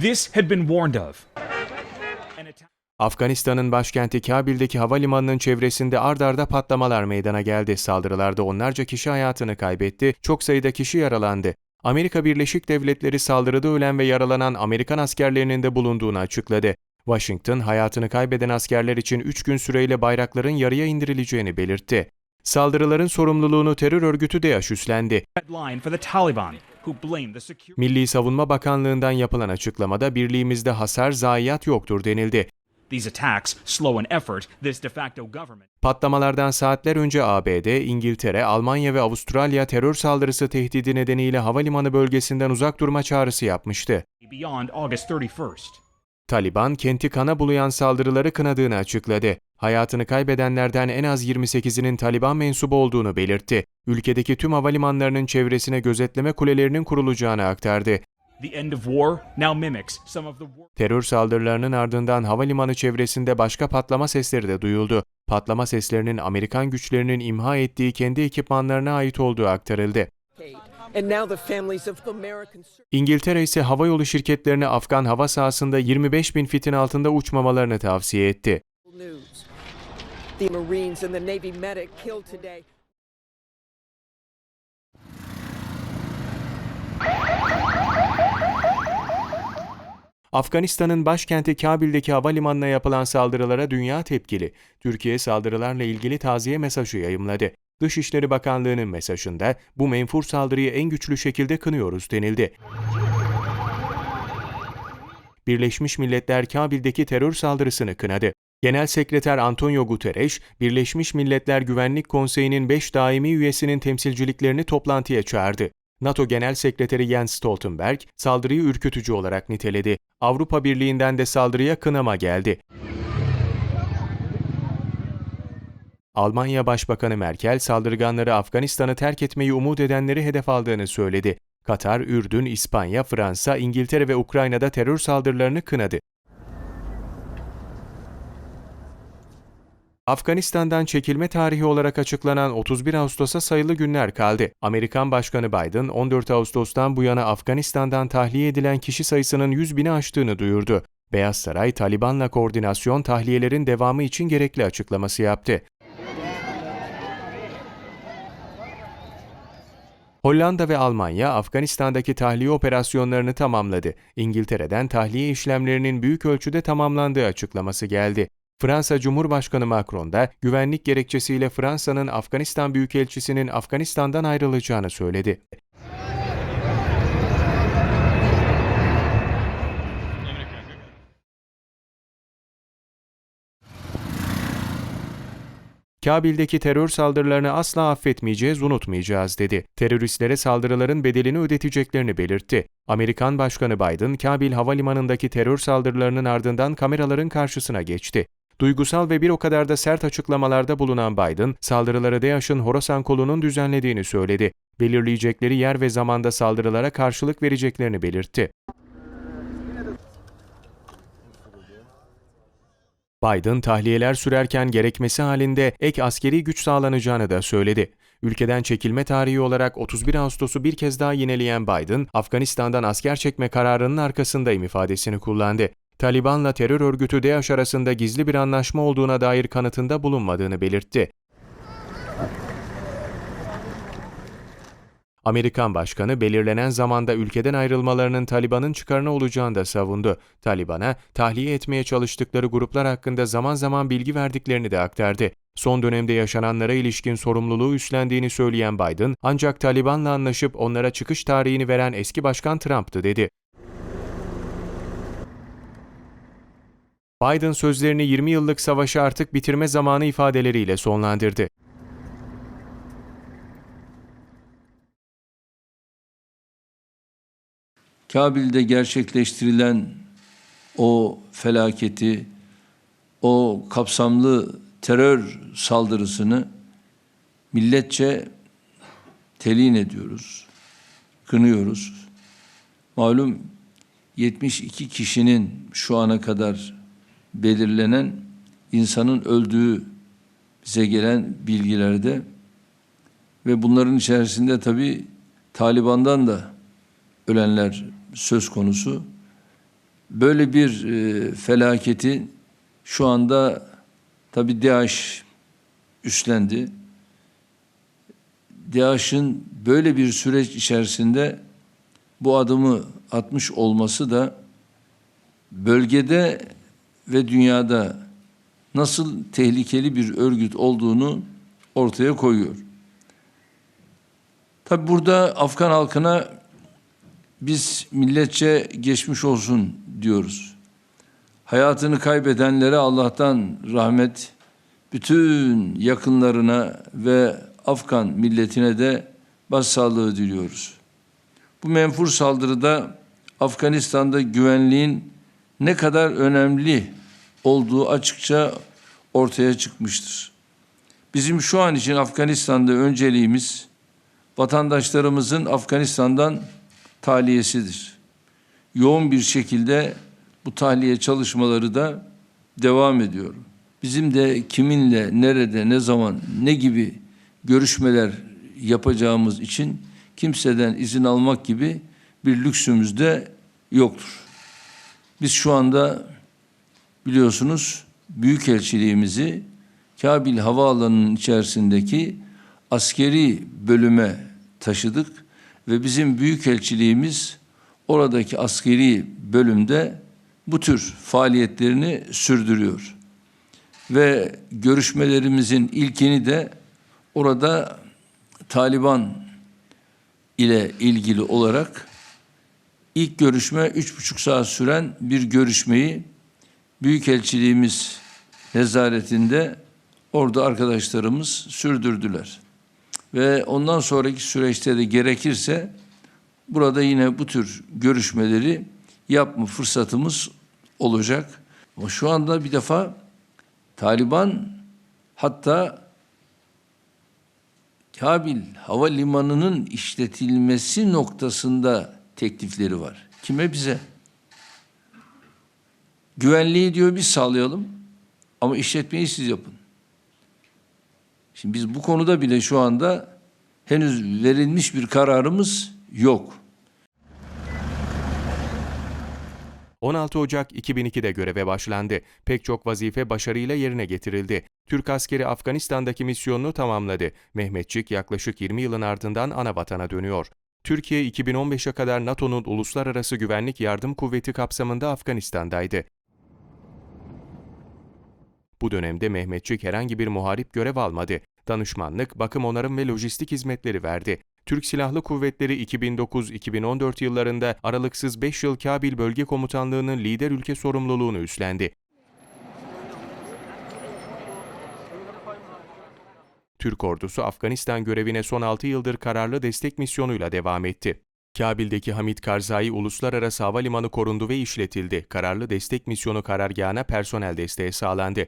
This had been warned of. Afganistan'ın başkenti Kabil'deki havalimanının çevresinde ard arda patlamalar meydana geldi. Saldırılarda onlarca kişi hayatını kaybetti, çok sayıda kişi yaralandı. Amerika Birleşik Devletleri saldırıda ölen ve yaralanan Amerikan askerlerinin de bulunduğunu açıkladı. Washington, hayatını kaybeden askerler için 3 gün süreyle bayrakların yarıya indirileceğini belirtti. Saldırıların sorumluluğunu terör örgütü DAEŞ üstlendi. Milli Savunma Bakanlığı'ndan yapılan açıklamada birliğimizde hasar, zayiat yoktur denildi. Patlamalardan saatler önce ABD, İngiltere, Almanya ve Avustralya terör saldırısı tehdidi nedeniyle havalimanı bölgesinden uzak durma çağrısı yapmıştı. beyond August 31st. Taliban, kenti kana bulayan saldırıları kınadığını açıkladı. Hayatını kaybedenlerden en az 28'inin Taliban mensubu olduğunu belirtti. Ülkedeki tüm havalimanlarının çevresine gözetleme kulelerinin kurulacağını aktardı. The end of war now mimics some of the war. Terör saldırılarının ardından havalimanı çevresinde başka patlama sesleri de duyuldu. Patlama seslerinin Amerikan güçlerinin imha ettiği kendi ekipmanlarına ait olduğu aktarıldı. And now the families of the American İngiltere ise havayolu şirketlerine Afgan hava sahasında 25 bin fitin altında uçmamalarını tavsiye etti. The Marines and the Navy medic killed today. Afganistan'ın başkenti Kabil'deki havalimanına yapılan saldırılara dünya tepkili. Türkiye saldırılarla ilgili taziye mesajı yayımladı. Dışişleri Bakanlığı'nın mesajında bu menfur saldırıyı en güçlü şekilde kınıyoruz denildi. Birleşmiş Milletler Kabil'deki terör saldırısını kınadı. Genel Sekreter Antonio Guterres, Birleşmiş Milletler Güvenlik Konseyi'nin 5 daimi üyesinin temsilciliklerini toplantıya çağırdı. NATO Genel Sekreteri Jens Stoltenberg, saldırıyı ürkütücü olarak niteledi. Avrupa Birliği'nden de saldırıya kınama geldi. Almanya Başbakanı Merkel, saldırganları Afganistan'ı terk etmeyi umut edenleri hedef aldığını söyledi. Katar, Ürdün, İspanya, Fransa, İngiltere ve Ukrayna'da terör saldırılarını kınadı. Afganistan'dan çekilme tarihi olarak açıklanan 31 Ağustos'a sayılı günler kaldı. Amerikan Başkanı Biden 14 Ağustos'tan bu yana Afganistan'dan tahliye edilen kişi sayısının 100 bini aştığını duyurdu. Beyaz Saray, Taliban'la koordinasyon tahliyelerin devamı için gerekli açıklaması yaptı. Hollanda ve Almanya Afganistan'daki tahliye operasyonlarını tamamladı. İngiltere'den tahliye işlemlerinin büyük ölçüde tamamlandığı açıklaması geldi. Fransa Cumhurbaşkanı Macron da güvenlik gerekçesiyle Fransa'nın Afganistan Büyükelçisi'nin Afganistan'dan ayrılacağını söyledi. Kabil'deki terör saldırılarını asla affetmeyeceğiz, unutmayacağız dedi. Teröristlere saldırıların bedelini ödeteceklerini belirtti. Amerikan Başkanı Biden, Kabil Havalimanı'ndaki terör saldırılarının ardından kameraların karşısına geçti. Duygusal ve bir o kadar da sert açıklamalarda bulunan Biden, saldırıları DAEŞ'ın Horasan kolunun düzenlediğini söyledi. Belirleyecekleri yer ve zamanda saldırılara karşılık vereceklerini belirtti. Biden, tahliyeler sürerken gerekmesi halinde ek askeri güç sağlanacağını da söyledi. Ülkeden çekilme tarihi olarak 31 Ağustos'u bir kez daha yineleyen Biden, Afganistan'dan asker çekme kararının arkasındayım ifadesini kullandı. Taliban'la terör örgütü DAEŞ arasında gizli bir anlaşma olduğuna dair kanıtında bulunmadığını belirtti. Amerikan Başkanı belirlenen zamanda ülkeden ayrılmalarının Taliban'ın çıkarına olacağını da savundu. Taliban'a tahliye etmeye çalıştıkları gruplar hakkında zaman zaman bilgi verdiklerini de aktardı. Son dönemde yaşananlara ilişkin sorumluluğu üstlendiğini söyleyen Biden, ancak Taliban'la anlaşıp onlara çıkış tarihini veren eski başkan Trump'tı dedi. Biden sözlerini 20 yıllık savaşı artık bitirme zamanı ifadeleriyle sonlandırdı. Kabil'de gerçekleştirilen o felaketi, o kapsamlı terör saldırısını milletçe telin ediyoruz, kınıyoruz. Malum 72 kişinin şu ana kadar belirlenen insanın öldüğü bize gelen bilgilerde ve bunların içerisinde tabii Taliban'dan da ölenler söz konusu. böyle bir e, felaketi şu anda tabi DAEŞ üstlendi. DAEŞ'in böyle bir süreç içerisinde bu adımı atmış olması da bölgede ve dünyada nasıl tehlikeli bir örgüt olduğunu ortaya koyuyor. Tabi burada Afgan halkına biz milletçe geçmiş olsun diyoruz. Hayatını kaybedenlere Allah'tan rahmet, bütün yakınlarına ve Afgan milletine de başsağlığı diliyoruz. Bu menfur saldırıda Afganistan'da güvenliğin ne kadar önemli olduğu açıkça ortaya çıkmıştır. Bizim şu an için Afganistan'da önceliğimiz vatandaşlarımızın Afganistan'dan tahliyesidir. Yoğun bir şekilde bu tahliye çalışmaları da devam ediyor. Bizim de kiminle, nerede, ne zaman, ne gibi görüşmeler yapacağımız için kimseden izin almak gibi bir lüksümüz de yoktur. Biz şu anda biliyorsunuz büyükelçiliğimizi Kabil Havaalanı'nın içerisindeki askeri bölüme taşıdık ve bizim büyükelçiliğimiz oradaki askeri bölümde bu tür faaliyetlerini sürdürüyor. Ve görüşmelerimizin ilkini de orada Taliban ile ilgili olarak ilk görüşme üç buçuk saat süren bir görüşmeyi Büyükelçiliğimiz nezaretinde orada arkadaşlarımız sürdürdüler. Ve ondan sonraki süreçte de gerekirse burada yine bu tür görüşmeleri yapma fırsatımız olacak. Ama şu anda bir defa Taliban hatta Kabil Havalimanı'nın işletilmesi noktasında teklifleri var. Kime? Bize. Güvenliği diyor biz sağlayalım ama işletmeyi siz yapın. Şimdi biz bu konuda bile şu anda henüz verilmiş bir kararımız yok. 16 Ocak 2002'de göreve başlandı. Pek çok vazife başarıyla yerine getirildi. Türk askeri Afganistan'daki misyonunu tamamladı. Mehmetçik yaklaşık 20 yılın ardından ana vatana dönüyor. Türkiye 2015'e kadar NATO'nun Uluslararası Güvenlik Yardım Kuvveti kapsamında Afganistan'daydı. Bu dönemde Mehmetçik herhangi bir muharip görev almadı. Danışmanlık, bakım onarım ve lojistik hizmetleri verdi. Türk Silahlı Kuvvetleri 2009-2014 yıllarında aralıksız 5 yıl Kabil Bölge Komutanlığı'nın lider ülke sorumluluğunu üstlendi. Türk ordusu Afganistan görevine son 6 yıldır kararlı destek misyonuyla devam etti. Kabil'deki Hamid Karzai Uluslararası Havalimanı korundu ve işletildi. Kararlı destek misyonu karargahına personel desteği sağlandı.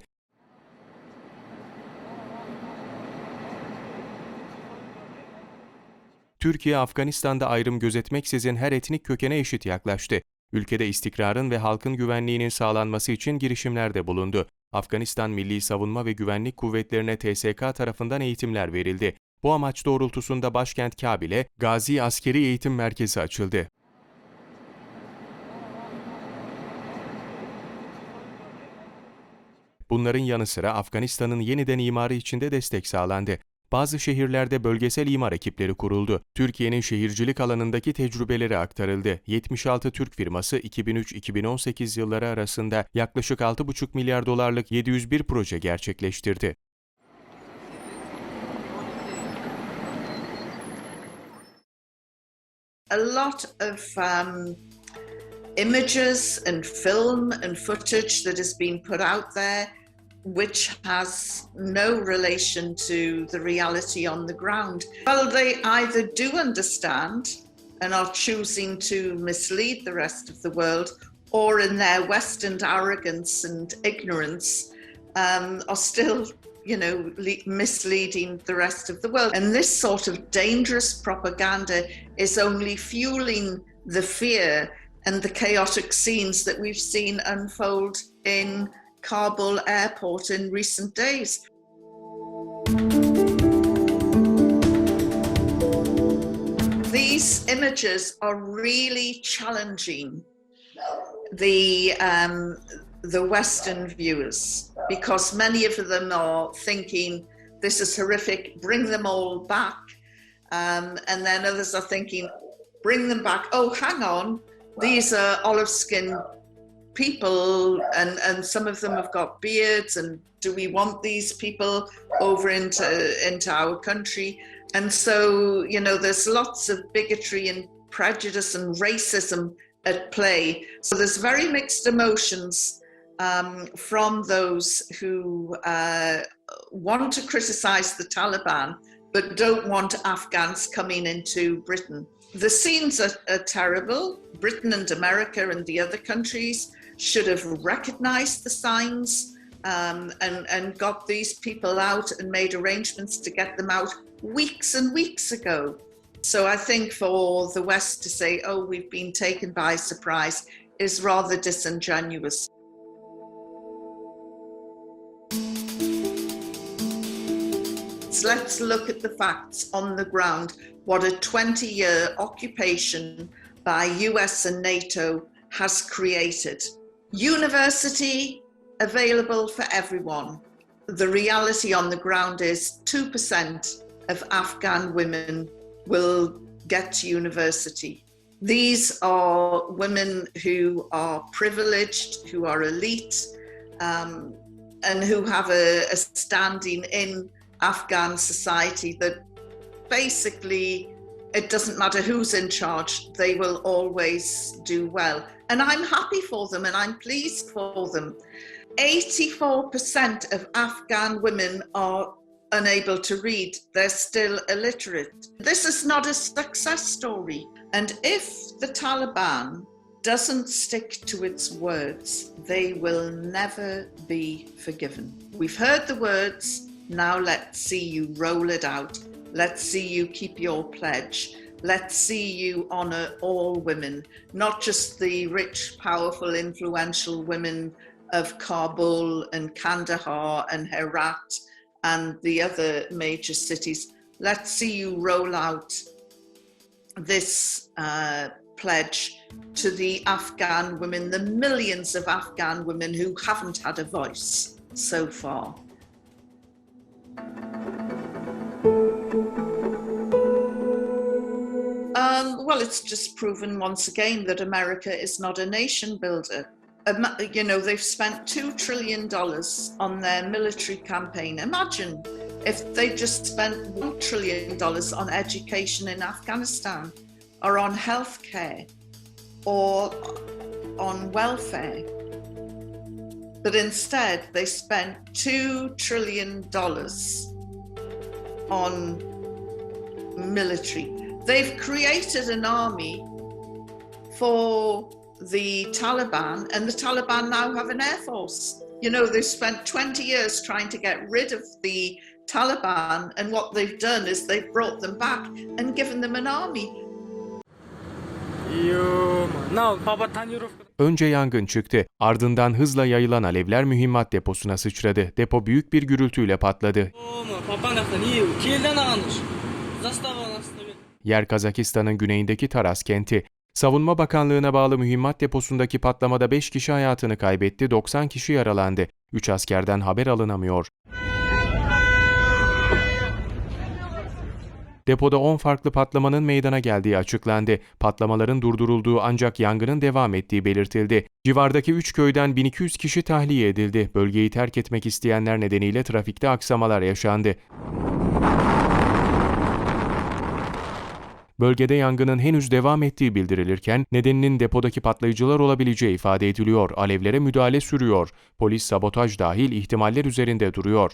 Türkiye, Afganistan'da ayrım gözetmeksizin her etnik kökene eşit yaklaştı. Ülkede istikrarın ve halkın güvenliğinin sağlanması için girişimlerde bulundu. Afganistan Milli Savunma ve Güvenlik Kuvvetlerine TSK tarafından eğitimler verildi. Bu amaç doğrultusunda başkent Kabil'e Gazi Askeri Eğitim Merkezi açıldı. Bunların yanı sıra Afganistan'ın yeniden imarı içinde destek sağlandı. Bazı şehirlerde bölgesel imar ekipleri kuruldu. Türkiye'nin şehircilik alanındaki tecrübeleri aktarıldı. 76 Türk firması 2003-2018 yılları arasında yaklaşık 6,5 milyar dolarlık 701 proje gerçekleştirdi. a lot of um, images and film and footage that has been put out there, which has no relation to the reality on the ground. Well, they either do understand and are choosing to mislead the rest of the world, or in their Western arrogance and ignorance, um, are still you know, le- misleading the rest of the world. And this sort of dangerous propaganda is only fueling the fear and the chaotic scenes that we've seen unfold in Kabul airport in recent days. These images are really challenging the um, the Western viewers because many of them are thinking this is horrific, bring them all back, um, and then others are thinking bring them back. Oh, hang on, these are olive skinned people, and and some of them have got beards, and do we want these people over into into our country? And so you know, there's lots of bigotry and prejudice and racism at play. So there's very mixed emotions um, from those who uh, want to criticize the Taliban but don't want Afghans coming into Britain. The scenes are, are terrible. Britain and America and the other countries should have recognized the signs um, and, and got these people out and made arrangements to get them out weeks and weeks ago. So I think for the West to say, oh, we've been taken by surprise is rather disingenuous. So let's look at the facts on the ground. What a 20 year occupation by US and NATO has created. University available for everyone. The reality on the ground is 2% of Afghan women will get to university. These are women who are privileged, who are elite, um, and who have a, a standing in Afghan society that basically it doesn't matter who's in charge, they will always do well. And I'm happy for them and I'm pleased for them. 84% of Afghan women are unable to read, they're still illiterate. This is not a success story. And if the Taliban doesn't stick to its words, they will never be forgiven. We've heard the words, now let's see you roll it out. Let's see you keep your pledge. Let's see you honour all women, not just the rich, powerful, influential women of Kabul and Kandahar and Herat and the other major cities. Let's see you roll out this uh, pledge to the Afghan women, the millions of Afghan women who haven't had a voice so far. Um, well, it's just proven once again that America is not a nation builder. Ama- You know, they've spent $2 trillion on their military campaign. Imagine if they just spent $1 trillion on education in Afghanistan or on healthcare or on welfare. But instead, they spent $2 trillion on military. They've created an army for the Taliban, and the Taliban now have an air force. You know, they've spent 20 years trying to get rid of the Taliban, and what they've done is they've brought them back and given them an army. Önce yangın çıktı, ardından hızla yayılan alevler mühimmat deposuna sıçradı. Depo büyük bir gürültüyle patladı. Yer Kazakistan'ın güneyindeki Taras kenti. Savunma Bakanlığı'na bağlı mühimmat deposundaki patlamada 5 kişi hayatını kaybetti, 90 kişi yaralandı. 3 askerden haber alınamıyor. Depoda 10 farklı patlamanın meydana geldiği açıklandı. Patlamaların durdurulduğu ancak yangının devam ettiği belirtildi. Civardaki 3 köyden 1200 kişi tahliye edildi. Bölgeyi terk etmek isteyenler nedeniyle trafikte aksamalar yaşandı. Bölgede yangının henüz devam ettiği bildirilirken nedeninin depodaki patlayıcılar olabileceği ifade ediliyor. Alevlere müdahale sürüyor. Polis sabotaj dahil ihtimaller üzerinde duruyor.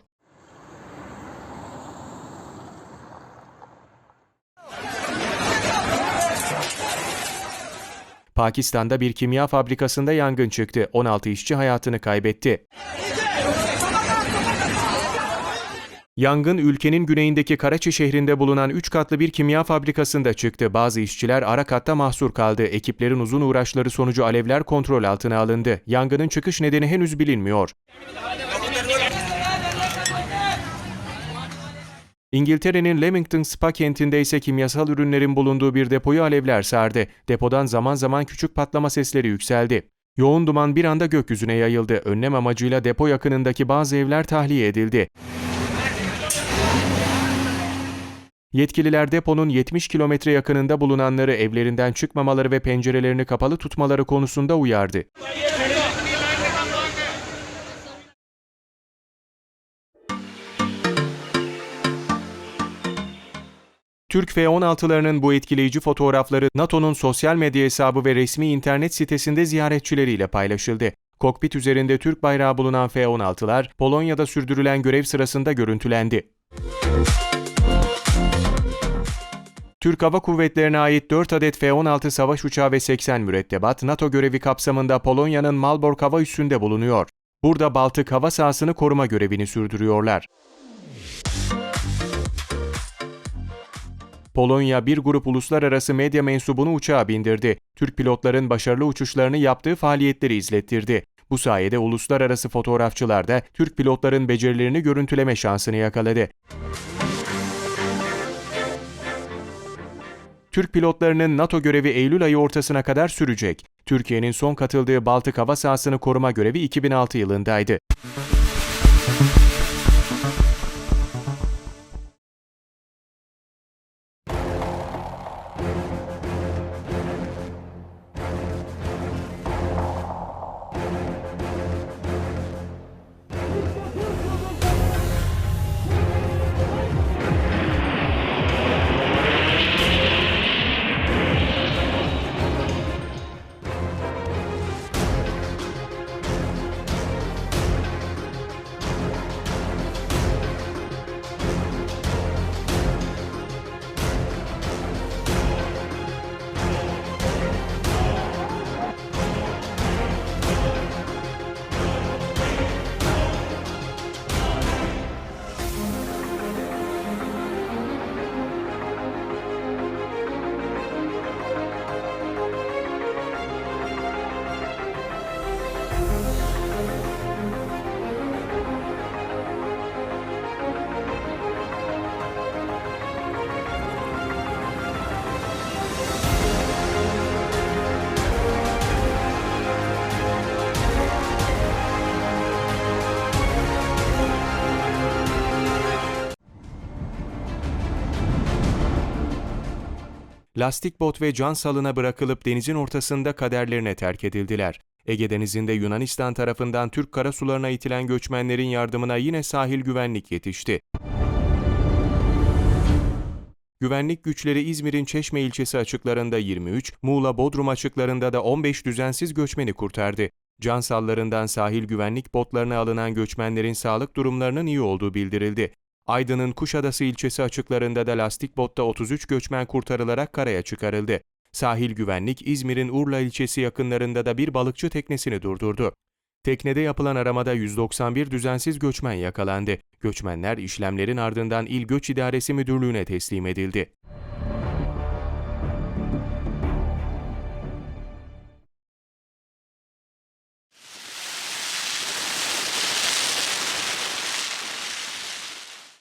Pakistan'da bir kimya fabrikasında yangın çıktı. 16 işçi hayatını kaybetti. Yangın ülkenin güneyindeki Karaçi şehrinde bulunan 3 katlı bir kimya fabrikasında çıktı. Bazı işçiler ara katta mahsur kaldı. Ekiplerin uzun uğraşları sonucu alevler kontrol altına alındı. Yangının çıkış nedeni henüz bilinmiyor. İngiltere'nin Leamington Spa kentinde ise kimyasal ürünlerin bulunduğu bir depoyu alevler sardı. Depodan zaman zaman küçük patlama sesleri yükseldi. Yoğun duman bir anda gökyüzüne yayıldı. Önlem amacıyla depo yakınındaki bazı evler tahliye edildi. Yetkililer deponun 70 kilometre yakınında bulunanları evlerinden çıkmamaları ve pencerelerini kapalı tutmaları konusunda uyardı. Türk F-16'larının bu etkileyici fotoğrafları NATO'nun sosyal medya hesabı ve resmi internet sitesinde ziyaretçileriyle paylaşıldı. Kokpit üzerinde Türk bayrağı bulunan F-16'lar Polonya'da sürdürülen görev sırasında görüntülendi. Türk Hava Kuvvetleri'ne ait 4 adet F-16 savaş uçağı ve 80 mürettebat NATO görevi kapsamında Polonya'nın Malbork hava üssünde bulunuyor. Burada Baltık hava sahasını koruma görevini sürdürüyorlar. Polonya bir grup uluslararası medya mensubunu uçağa bindirdi. Türk pilotların başarılı uçuşlarını yaptığı faaliyetleri izlettirdi. Bu sayede uluslararası fotoğrafçılar da Türk pilotların becerilerini görüntüleme şansını yakaladı. Türk pilotlarının NATO görevi Eylül ayı ortasına kadar sürecek. Türkiye'nin son katıldığı Baltık hava sahasını koruma görevi 2006 yılındaydı. Lastik bot ve can salına bırakılıp denizin ortasında kaderlerine terk edildiler. Ege Denizi'nde Yunanistan tarafından Türk karasularına itilen göçmenlerin yardımına yine sahil güvenlik yetişti. Güvenlik güçleri İzmir'in Çeşme ilçesi açıklarında 23, Muğla Bodrum açıklarında da 15 düzensiz göçmeni kurtardı. Can sallarından sahil güvenlik botlarına alınan göçmenlerin sağlık durumlarının iyi olduğu bildirildi. Aydın'ın Kuşadası ilçesi açıklarında da lastik botta 33 göçmen kurtarılarak karaya çıkarıldı. Sahil güvenlik İzmir'in Urla ilçesi yakınlarında da bir balıkçı teknesini durdurdu. Teknede yapılan aramada 191 düzensiz göçmen yakalandı. Göçmenler işlemlerin ardından İl Göç İdaresi Müdürlüğü'ne teslim edildi.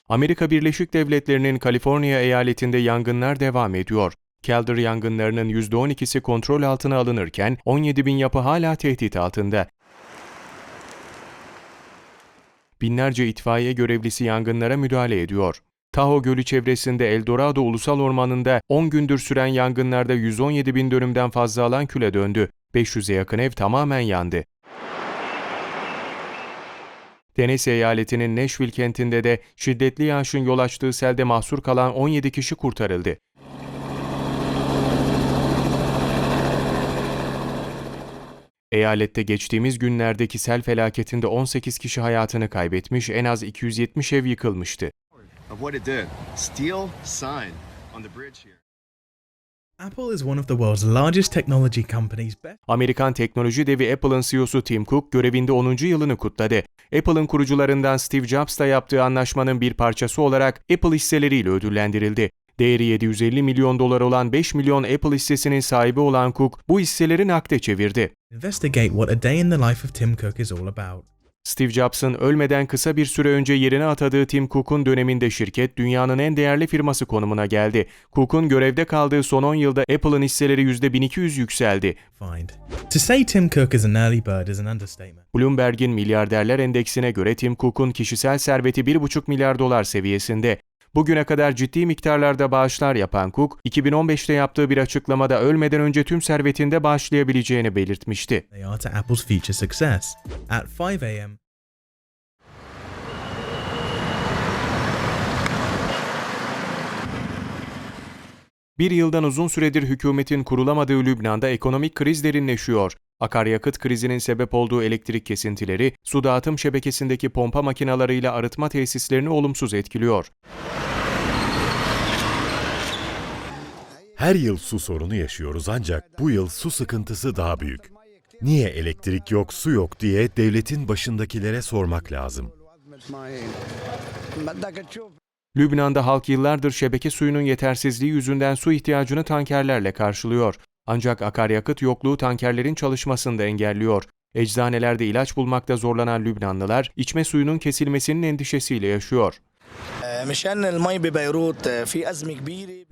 Amerika Birleşik Devletleri'nin Kaliforniya eyaletinde yangınlar devam ediyor. Calder yangınlarının %12'si kontrol altına alınırken 17 bin yapı hala tehdit altında. Binlerce itfaiye görevlisi yangınlara müdahale ediyor. Tahoe Gölü çevresinde Eldorado Ulusal Ormanı'nda 10 gündür süren yangınlarda 117 bin dönümden fazla alan küle döndü. 500'e yakın ev tamamen yandı. Tennessee eyaletinin Nashville kentinde de şiddetli yağışın yol açtığı selde mahsur kalan 17 kişi kurtarıldı. Eyalette geçtiğimiz günlerdeki sel felaketinde 18 kişi hayatını kaybetmiş, en az 270 ev yıkılmıştı. Apple is one of the world's largest technology companies. Amerikan teknoloji devi Apple'ın CEO'su Tim Cook görevinde 10. yılını kutladı. Apple'ın kurucularından Steve Jobs'la yaptığı anlaşmanın bir parçası olarak Apple hisseleriyle ödüllendirildi. Değeri 750 milyon dolar olan 5 milyon Apple hissesinin sahibi olan Cook bu hisseleri nakde çevirdi. investigate what a day in the life of Tim Cook is all about. Steve Jobs'ın ölmeden kısa bir süre önce yerine atadığı Tim Cook'un döneminde şirket dünyanın en değerli firması konumuna geldi. Cook'un görevde kaldığı son 10 yılda Apple'ın hisseleri %1200 yükseldi. Bloomberg'in milyarderler endeksine göre Tim Cook'un kişisel serveti 1,5 milyar dolar seviyesinde. Bugüne kadar ciddi miktarlarda bağışlar yapan Cook, 2015'te yaptığı bir açıklamada ölmeden önce tüm servetinde bağışlayabileceğini belirtmişti. They are to Apple's future success. At 5 a.m., Bir yıldan uzun süredir hükümetin kurulamadığı Lübnan'da ekonomik kriz derinleşiyor. Akaryakıt krizinin sebep olduğu elektrik kesintileri, su dağıtım şebekesindeki pompa makinalarıyla arıtma tesislerini olumsuz etkiliyor. Her yıl su sorunu yaşıyoruz ancak bu yıl su sıkıntısı daha büyük. Niye elektrik yok, su yok diye devletin başındakilere sormak lazım. Lübnan'da halk yıllardır şebeke suyunun yetersizliği yüzünden su ihtiyacını tankerlerle karşılıyor. Ancak akaryakıt yokluğu tankerlerin çalışmasını da engelliyor. Eczanelerde ilaç bulmakta zorlanan Lübnanlılar içme suyunun kesilmesinin endişesiyle yaşıyor.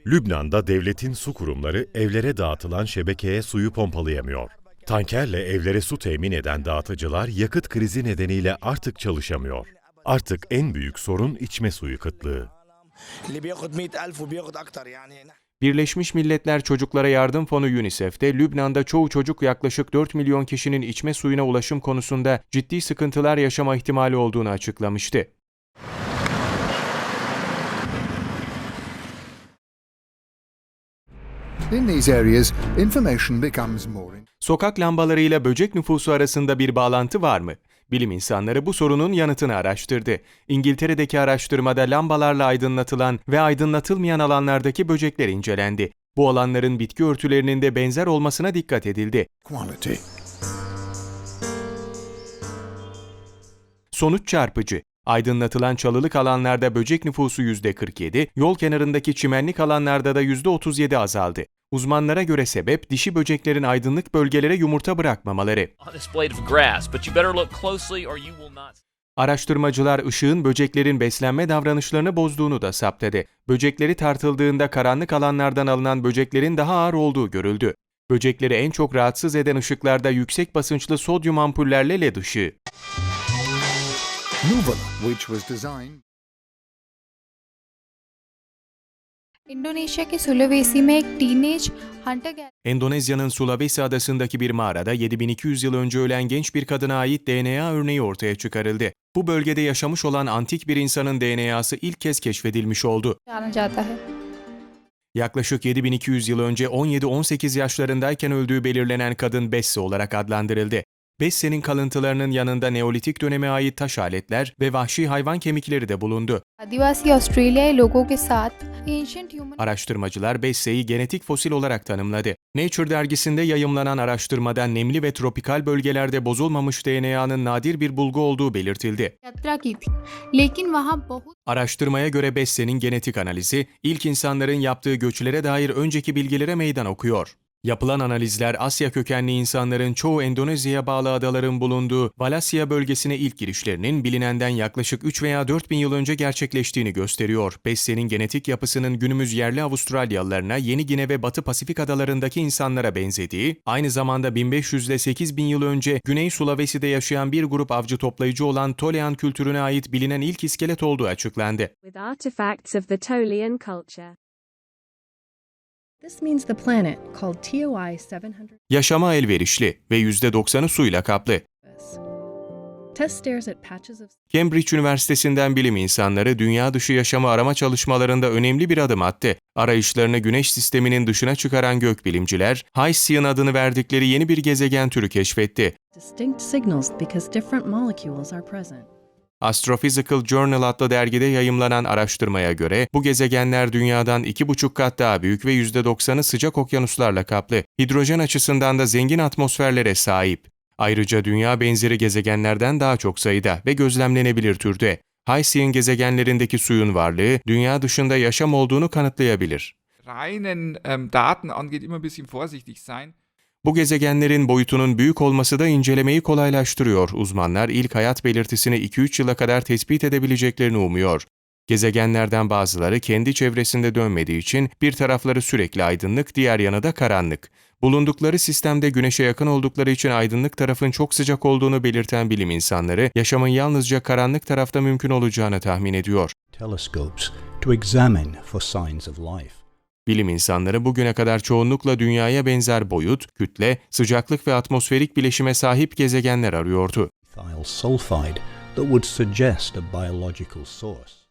Lübnan'da devletin su kurumları evlere dağıtılan şebekeye suyu pompalayamıyor. Tankerle evlere su temin eden dağıtıcılar yakıt krizi nedeniyle artık çalışamıyor. Artık en büyük sorun içme suyu kıtlığı. Birleşmiş Milletler Çocuklara Yardım Fonu UNICEF'te Lübnan'da çoğu çocuk yaklaşık 4 milyon kişinin içme suyuna ulaşım konusunda ciddi sıkıntılar yaşama ihtimali olduğunu açıklamıştı. Sokak lambalarıyla böcek nüfusu arasında bir bağlantı var mı? Bilim insanları bu sorunun yanıtını araştırdı. İngiltere'deki araştırmada lambalarla aydınlatılan ve aydınlatılmayan alanlardaki böcekler incelendi. Bu alanların bitki örtülerinin de benzer olmasına dikkat edildi. Quality. Sonuç çarpıcı. Aydınlatılan çalılık alanlarda böcek nüfusu %47, yol kenarındaki çimenlik alanlarda da %37 azaldı. Uzmanlara göre sebep dişi böceklerin aydınlık bölgelere yumurta bırakmamaları. Araştırmacılar ışığın böceklerin beslenme davranışlarını bozduğunu da saptadı. Böcekleri tartıldığında karanlık alanlardan alınan böceklerin daha ağır olduğu görüldü. Böcekleri en çok rahatsız eden ışıklarda yüksek basınçlı sodyum ampullerle led ışığı. Indonesia के सुलवेसी में एक teenage Hunter Endonezya'nın Sulawesi adasındaki bir mağarada 7200 yıl önce ölen genç bir kadına ait DNA örneği ortaya çıkarıldı. Bu bölgede yaşamış olan antik bir insanın DNA'sı ilk kez keşfedilmiş oldu. जाना जाता है Yaklaşık 7200 yıl önce 17-18 yaşlarındayken öldüğü belirlenen kadın Besse olarak adlandırıldı. Besse'nin kalıntılarının yanında Neolitik döneme ait taş aletler ve vahşi hayvan kemikleri de bulundu. Araştırmacılar Besse'yi genetik fosil olarak tanımladı. Nature dergisinde yayımlanan araştırmada nemli ve tropikal bölgelerde bozulmamış DNA'nın nadir bir bulgu olduğu belirtildi. Araştırmaya göre Besse'nin genetik analizi ilk insanların yaptığı göçlere dair önceki bilgilere meydan okuyor. Yapılan analizler Asya kökenli insanların çoğu Endonezya'ya bağlı adaların bulunduğu Valasya bölgesine ilk girişlerinin bilinenden yaklaşık 3 veya 4 bin yıl önce gerçekleştiğini gösteriyor. Besse'nin genetik yapısının günümüz yerli Avustralyalılarına, Yeni Gine ve Batı Pasifik adalarındaki insanlara benzediği, aynı zamanda 1500 ile 8000 yıl önce Güney Sulawesi'de yaşayan bir grup avcı toplayıcı olan Tolean kültürüne ait bilinen ilk iskelet olduğu açıklandı. Yaşama elverişli ve %90'ı suyla kaplı. Cambridge Üniversitesi'nden bilim insanları dünya dışı yaşamı arama çalışmalarında önemli bir adım attı. Arayışlarını güneş sisteminin dışına çıkaran gökbilimciler, Halcyon adını verdikleri yeni bir gezegen türü keşfetti. Astrophysical Journal adlı dergide yayımlanan araştırmaya göre bu gezegenler dünyadan 2,5 kat daha büyük ve %90'ı sıcak okyanuslarla kaplı. Hidrojen açısından da zengin atmosferlere sahip. Ayrıca dünya benzeri gezegenlerden daha çok sayıda ve gözlemlenebilir türde. Halcyon gezegenlerindeki suyun varlığı dünya dışında yaşam olduğunu kanıtlayabilir. reinen ähm, Daten angeht, immer ein bisschen vorsichtig sein. Bu gezegenlerin boyutunun büyük olması da incelemeyi kolaylaştırıyor. Uzmanlar ilk hayat belirtisini 2-3 yıla kadar tespit edebileceklerini umuyor. Gezegenlerden bazıları kendi çevresinde dönmediği için bir tarafları sürekli aydınlık, diğer yanı da karanlık. Bulundukları sistemde güneşe yakın oldukları için aydınlık tarafın çok sıcak olduğunu belirten bilim insanları, yaşamın yalnızca karanlık tarafta mümkün olacağını tahmin ediyor. telescopes to examine for signs of life. Bilim insanları bugüne kadar çoğunlukla dünyaya benzer boyut, kütle, sıcaklık ve atmosferik bileşime sahip gezegenler arıyordu. That would suggest a biological source.